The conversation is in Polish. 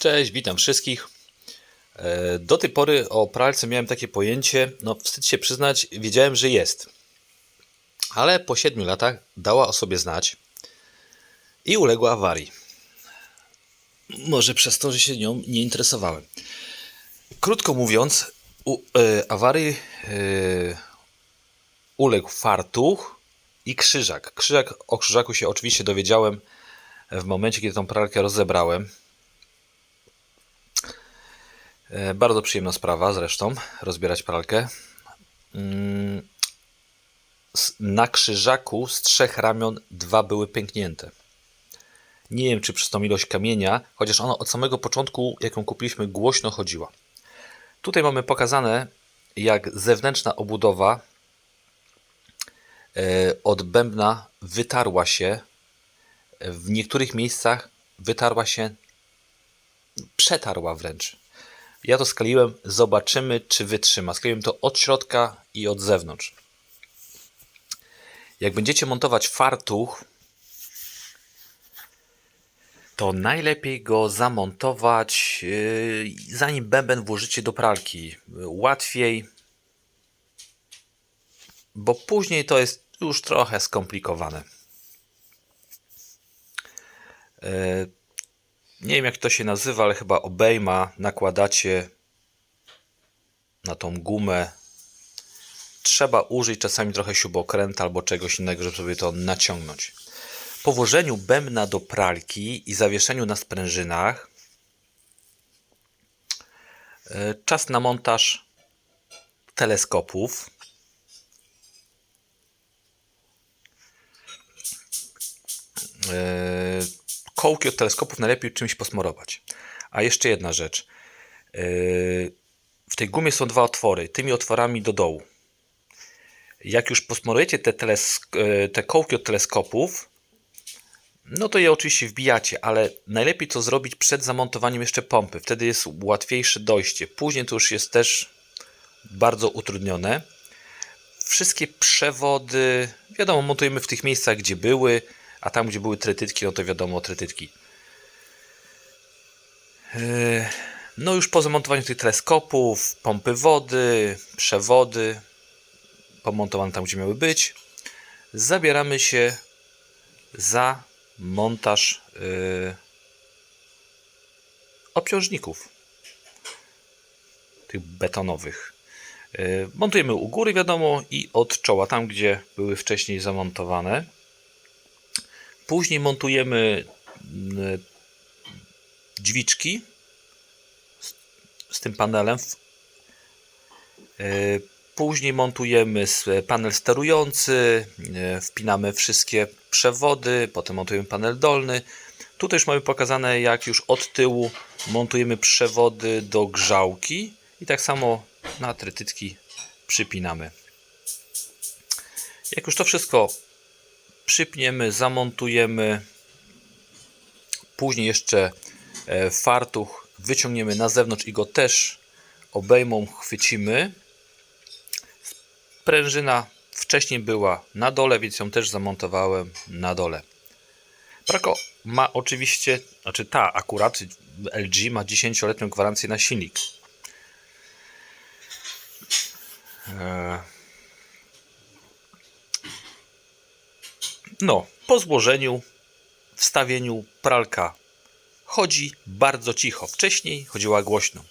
Cześć, witam wszystkich. E, Do tej pory o pralce miałem takie pojęcie, no wstyd się przyznać, wiedziałem, że jest. Ale po 7 latach dała o sobie znać i uległa awarii. Może przez to, że się nią nie interesowałem. Krótko mówiąc, u, e, awarii e, uległ fartuch i krzyżak. Krzyżak. O krzyżaku się oczywiście dowiedziałem w momencie, kiedy tą pralkę rozebrałem. E, Bardzo przyjemna sprawa zresztą, rozbierać pralkę. Mm, Na krzyżaku z trzech ramion dwa były pęknięte. Nie wiem, czy przez tą ilość kamienia, chociaż ona od samego początku, jak ją kupiliśmy, głośno chodziła. Tutaj mamy pokazane, jak zewnętrzna obudowa e, od bębna wytarła się. W niektórych miejscach wytarła się, przetarła wręcz. Ja to skleiłem, zobaczymy, czy wytrzyma. Skleiłem to od środka i od zewnątrz. Jak będziecie montować fartuch, to najlepiej go zamontować, yy, zanim bęben włożycie do pralki. Łatwiej, bo później to jest już trochę skomplikowane. Nie wiem jak to się nazywa, ale chyba obejma nakładacie na tą gumę. Trzeba użyć czasami trochę śrubokręta albo czegoś innego, żeby sobie to naciągnąć. Po włożeniu bębna do pralki i zawieszeniu na sprężynach e, czas na montaż teleskopów. Kołki od teleskopów najlepiej czymś posmarować. A jeszcze jedna rzecz. Yy, W tej gumie są dwa otwory, tymi otworami do dołu. Jak już posmarujecie te, yy, te kołki od teleskopów, no to je oczywiście wbijacie, ale najlepiej to zrobić przed zamontowaniem jeszcze pompy. Wtedy jest łatwiejsze dojście. Później to już jest też bardzo utrudnione. Wszystkie przewody, wiadomo, montujemy w tych miejscach, gdzie były, a tam, gdzie były tretytki, no to wiadomo, tretytki. Yy, No już po zamontowaniu tych teleskopów, pompy wody, przewody, pomontowane tam, gdzie miały być, zabieramy się za montaż yy, obciążników tych betonowych. Yy, Montujemy u góry, wiadomo, i od czoła, tam gdzie były wcześniej zamontowane. Później montujemy mm, drzwiczki z, z tym panelem. E, Później montujemy panel sterujący, e, wpinamy wszystkie przewody, potem montujemy panel dolny. Tutaj już mamy pokazane, jak już od tyłu montujemy przewody do grzałki i tak samo na trytytki przypinamy. Jak już to wszystko przypniemy, zamontujemy. Później jeszcze e, fartuch wyciągniemy na zewnątrz i go też obejmą chwycimy. Prężyna wcześniej była na dole, więc ją też zamontowałem na dole. Prako ma oczywiście, znaczy ta akurat LG ma 10-letnią gwarancję na silnik. No, po złożeniu, wstawieniu pralka chodzi bardzo cicho. Wcześniej chodziła głośno.